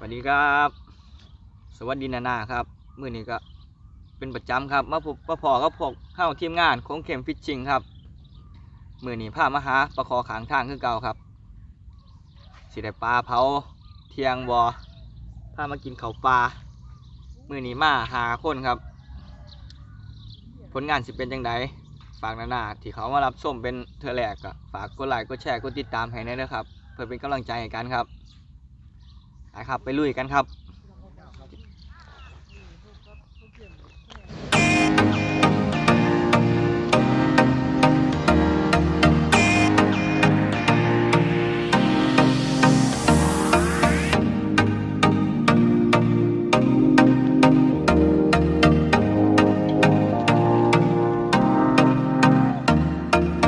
สวัสดีครับ สวัสดีนานาครับมื้อนี้ก็เป็นประจำครับมาพบมาพอกับพกเข้าทีมงานของเข็มฟิชชิงครับมื้อนี้พามาหาปลาคอขางทางคือเก่าครับสิได้ปลาเผาเทียงบอพามากินเขาปลามื้อนี้มาหาคนครับ ผลงานสิเป็นจังไดฝากนานาที่เขามารับชมเป็นเทอแรกก็ฝากกดไลค์กดแชร์กดติดตามให้ด้วยนะครับ เพื่อเป็นกำลังใจให้กันครับ นะครับ ไปลุยกันครับ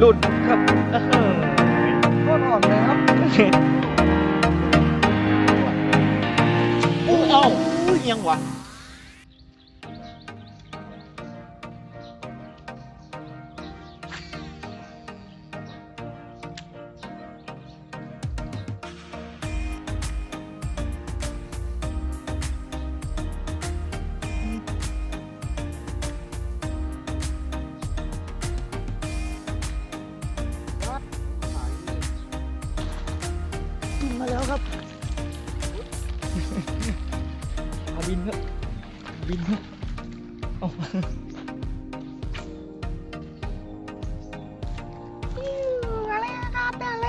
หลุดครับเออโคตรอ่อนเลยครับ อู้ยั บินครับเอาอะไรครับอะไร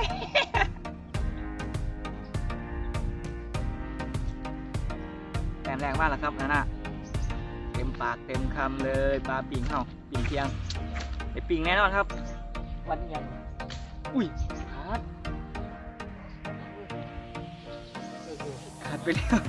แต้มแรงมากแล้วครับนาน่ะเต็มปากเต็มคำเลยปลาปิงเฮาปิงเทียงไอปิงแน่นอนครับ วันยังอุ้ยขาดขาดไปแล้ว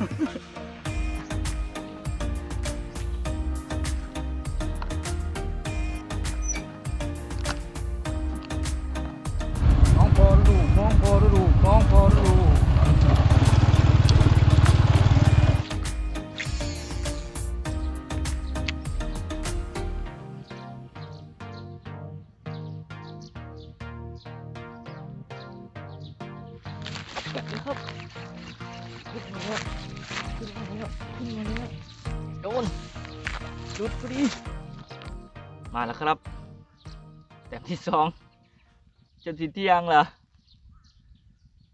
ดพอดี มาแล้วครับ แต้มที่สองจนสิเที่ยงเหรอ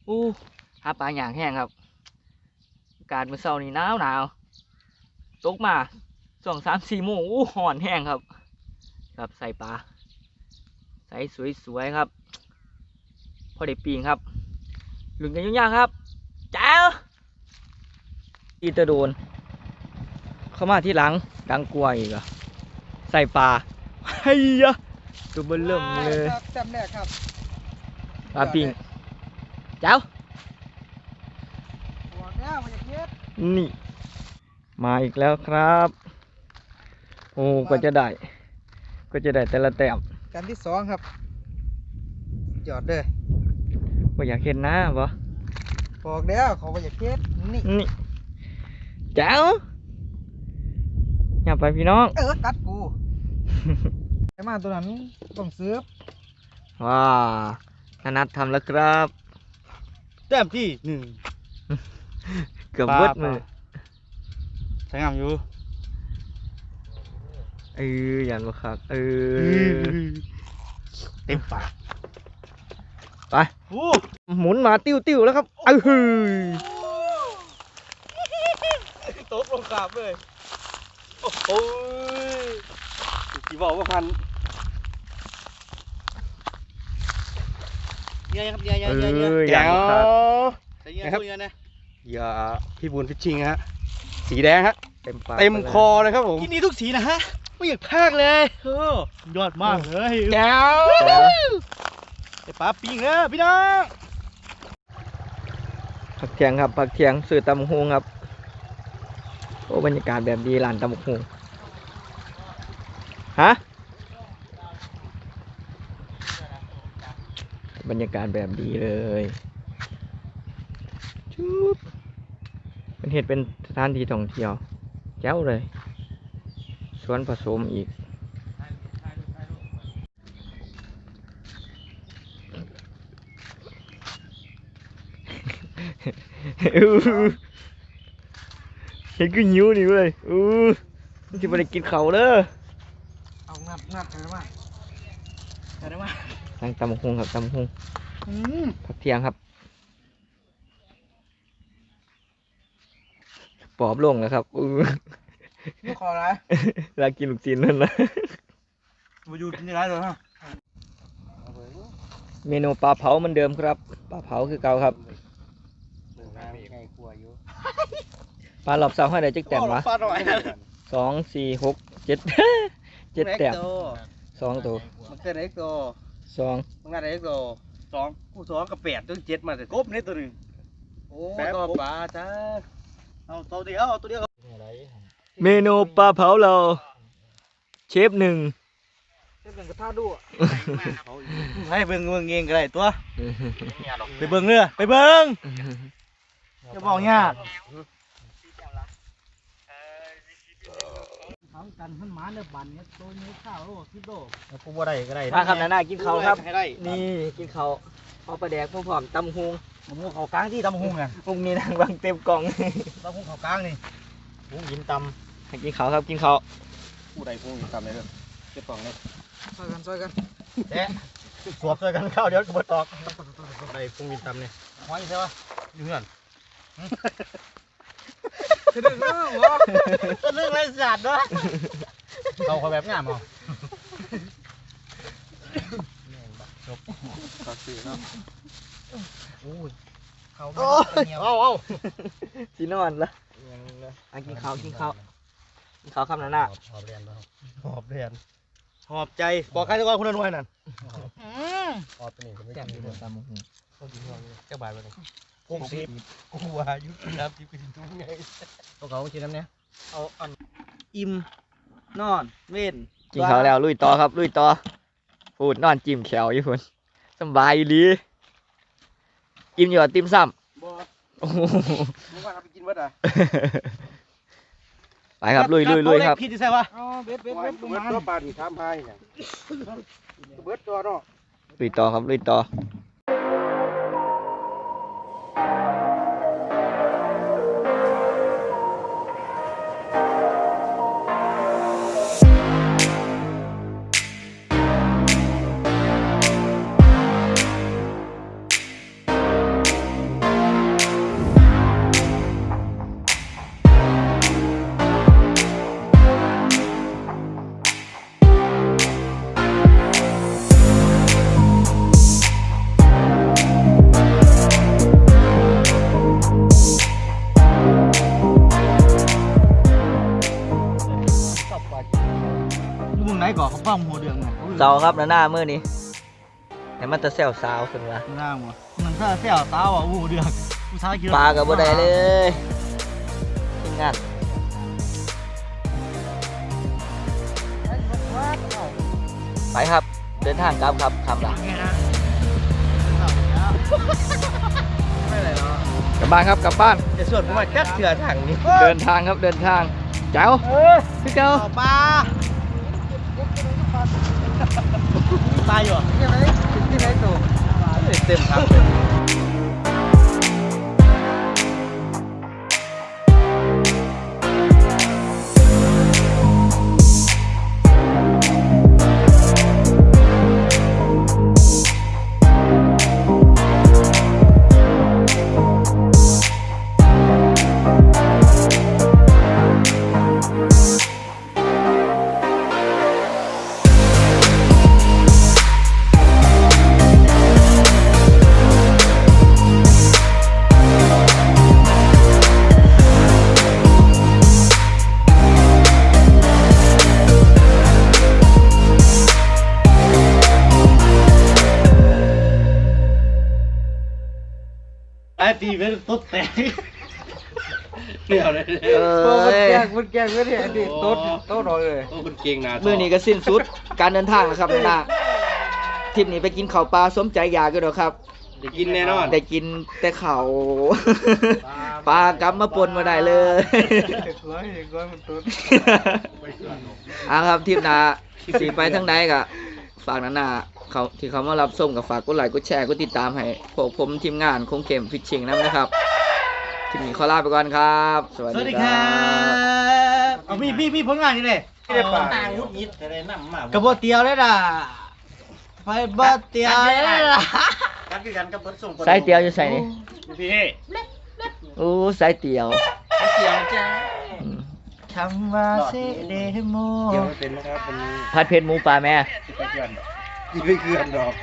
อู้หาปลาอย่างแห้งครับอากาศเมื่อเช้านี้หนาวหนาวตกมาสองสามสี่โมงอู้ห่อนแห้งครับ ครับใส่ปลาใส่สวยๆครับ พอได้ปีงครับหลุนกันยุ่งยากครับแจ้วอีตะโดน เข้ามาที่หลัง ดังกลัวอีกเหรอใส่ปลาเฮียะตัวเบนเริ่มเลยครับจำแรกครับปลาปิงเจ้าบอกแล้วมันจะเย็ดนี่ มาอีกแล้วครับ โอ้ก็จะได้ ก็จะได้แต่ละแต้มกันที่สองครับจอดเลยว่าอยากเห็นหน้าบ่บอกแล้วเขาว่าจะเย็ดนี่นี่เจ้า อย่าไปพี่น้อง เออกัดกูไอ้มาตัวนั้นต้องซื้อว้านานัดทำแล้วครับแต้มที่หนึ่งเกือบปลาเวิดปลามือใช้งามอยู่เออยันบ่ครับเออเต็มปากไปโอ้หมุนมาติ้วติ้วๆแล้วครับเออหือตกลงกราบเลย โอ้โหกี่บอกว่าพันเยอะครับเยอะเยอะเยอะเยอะอยันบ่ครับใส่เยอะครับเยอะนะอย่าพี่บุญฟิชชิงฮะ สีแดงฮะ เต็มปากเต็มคอเลยครับผมกินนี้ทุกสีนะฮะ ไม่อยากพากเลยยอดมากเลยแก้วไอ้ปลาปิ้งนะพี่น้องผักเทียงครับผักเทียงสื่อตำฮงครับ โอ้บรรยากาศแบบดีร้านตำฮงฮะบรรยากาศแบบดีเลยชุบเป็นเหตุเป็นสถานที่ท่องเที่ยวแจ๋วเลย สวนผสมอีก เห็นก็หิวนี่เว้ยอู้มันจะไปกินเขาวเด้อเอางับงับกันมากันมานั่งตำบักฮุงครับตำบักฮุงอืมพักเที่ยงครับ ปอบลงแล้วครับอู้นี่ขออะไรลากินลูกจีนนั่นนะมาอยู่ที่ไหนเลยฮะเมนูปลาเผาเหมือนเดิมครับ ปลาเผาคือเก่าครับไงกลัวอยู่ ปลาหลอบเสาให้ได้จักแต้มวะปลาหน่อยสองสี่หกเจ็ด เจ็ดแต้มสองตัวมันเกิดเอ็กโตสองมันงานเอ็กโตสองกูสองกับแปดตัวเจ็ดมาแต่กบนี่ตัวหนึ่งโอ้ตัวปลาจ้าเอาตัวเดียวเอาตัวเดียวเมนูปลาเผาเรา เชฟหนึ่งเส้นกระทะด้วยให้เบิ่งเบิ่งเองก็ได้ตัวไปเบิ่งเรือไปเบิ่งจะบอกยาก เขากันขึ้นมาเนี่ยบันเนี่ยตัวนี้ข้าวโลที่โลกูบ่ได้ก็ได้มาครับนานากินเขาวครับ ให้ได้นี่กินเขาวเอาปลาแดกพร้อมๆตำฮุงผมเขากลางที่ตำหุงไงพรุ่งนี้นางวางเต็มกล่องตำหุงเขากลางนี่หุงยินตให้กินเขาวครับกินเขาวำผู้ใดหุงยินตำเลยเด้อเก็บกล่องเลยช่วยกันช่วยกันแจ๊สวบช่วยกันเข้าเดี๋ยวกบตอกใดหุงยินตำเนี่ยหอยใช่ปะอยู่เงื่อน จะดึงเรื่องวะจะดึงไรสัตว์วะเขาเขาแบบงามเหรอจบตัดสีเนาะโอ้ยเขาเอาเอาสีนอนละอะกินเขาวกินเขาวกินเขาวครับนานาหอบเรียนหอบเรียนหอบใจบอกใครจะว่าคุณนวยนั่นหอบตัวนี้แจ่มดีเลยตำฮุงเจ้าบาทไปเลย พงศิษกูว่ายุคน้ำที่เป็นทุกไงตัวเขาคิดน้ำเนี้ยเอาอันอิ่มนอน เว้นกินเขาวแล้วลุยต่อครับ ลุยต่อพูดนอนจิ้มแขวอยู่คนสำบายดีอิ่มอยู่กับติมซ้ำบ่โอ้โหมึงว่าเอาไปกินวัดอะไปครับลุยลุยลุยครับพี่ที่ใช่ปะอ๋อเบ็ดเบ็ดเบ็ดเบ็ดตัวปลาที่ทำให้เนี่ยเบ็ดตัวเนาะลุยต่อครับลุยต่อ เดืองไงเสาครับนาหน้ามือนี้ให้มันจะแซวสาวขึ้นมาหน้ามัวมันถ้าเสี่ยวตาว่ะหัวเดืองผู้ชายกินปลากับบ่ได้เลยทีมงานไปครับเดินทางกลับครับคำละไม่ไรหรอกลับบ้านครับกลับบ้านจะส่วนผมมาจัดเถื่อถังนี้เดินทางครับเดินทางเจ้าพี่เจ้าปลา ปลาอยู่ยังไงที่ ไหนตัวเต็มครับไอ้ตีเป็นตุ๊ดแตกเดี๋ยวเลยเอ้ยมันแกงไม่ได้อันนี้ตุ๊ดตุ๊ดหน่อยเลยโอ้คุณเก่งนะมือนี้ก็สิ้นสุดการเดินทางแล้วครับนาหน้าทริปนี้ไปกินข้าวปลาสมใจอยากกันหรอครับจะกินแน่นอนได้กินแต่เขาปลากำมาปนมาได้เลยร้อยเองร้อยมันตุ๊ดเอาครับทีมหนาสีไปทั้งใดกะฝากนานา เขาที่เขามารับส้มกับฝากกดไลค์กดแชร์กดติดตามให้พวกผมทีมงานคงเข็มฟิชชิงนำนะครับทีลิปนี้ขอลาไปก่อนครับ สวัสสวัสดีดีคครัรับ บเอามีมีมีผลงานนี่เลยไม่ได้ป่าต่างวุฒิยิดอะไรน้ำมากระโบเตียวเลยล่ะไปบ่เตียวเลยล่ะกันคือกันกับเบิร์ดส่งสายเตียวอยู่ใส่นี่พี่โอ้สายเตียวเตียวจ้าอืมคำว่าเซเดโมเดี๋ยวไม่เป็นนะครับเป็นผัดเผ็ดหมูปลาแม่ที่ไปเกลื กินไม่เกลือนดอก